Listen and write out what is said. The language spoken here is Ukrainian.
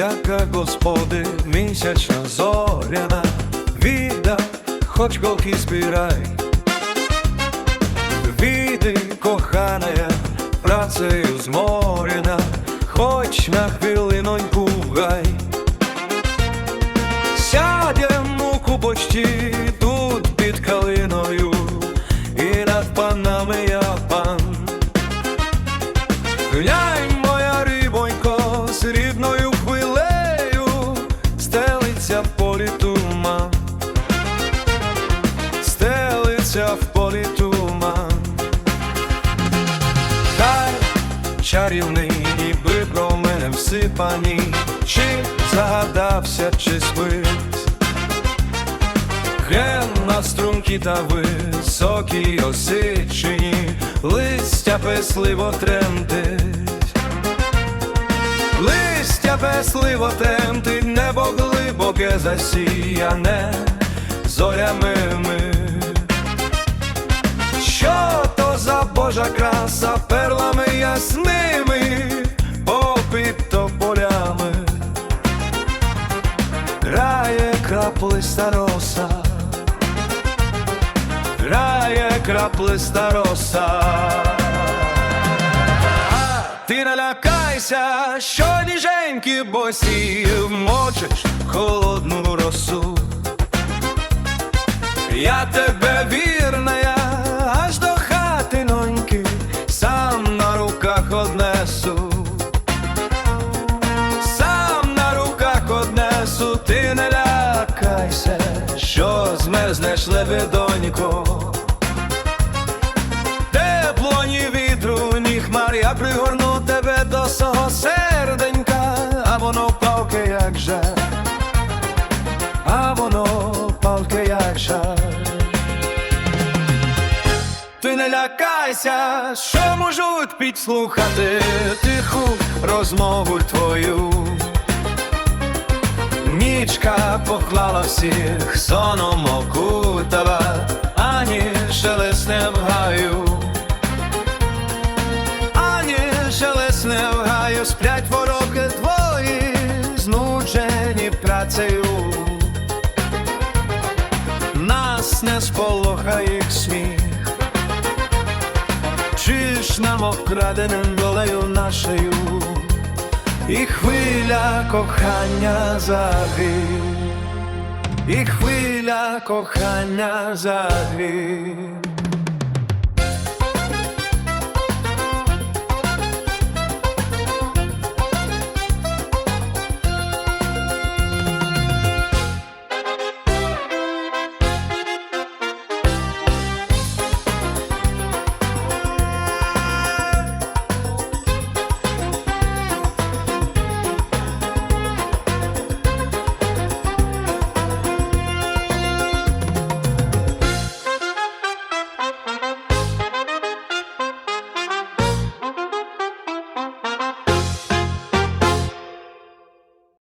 зірка, господи, місячна зоряна, віда, хоч голки збирай. Віди, кохана, працею зморена, хоч на хвилиноньку стелиться в полі туман. Хай чарівний, ніби про мене всипані, чи загадався, чи спить. Глянь на струнки та високі осичені, листя песливо тремтить, листя песливо тремтить, небо глибоке засіяне зорями Божа краса перлами ясними, попід тополями, грає краплиста роса, грає краплиста роса. А Ти не лякайся, що ніженькі босі вмочиш холодну росу. Що змерзнеш лебедонько. Тепло ні вітру, ні хмар, я пригорну тебе до свого серденька, а воно палке, як жар а воно палке як жар. Ти не лякайся, що можуть підслухати тиху розмову твою. Нічка поклала всіх соном окутала, ані шелесне в гаю, ані шелесне в гаю, сплять вороги твої, знуджені працею нас не сполохає їх сміх, чи ж нам окраденим долею нашою, і хвиля кохання загрів, і хвиля кохання загрів.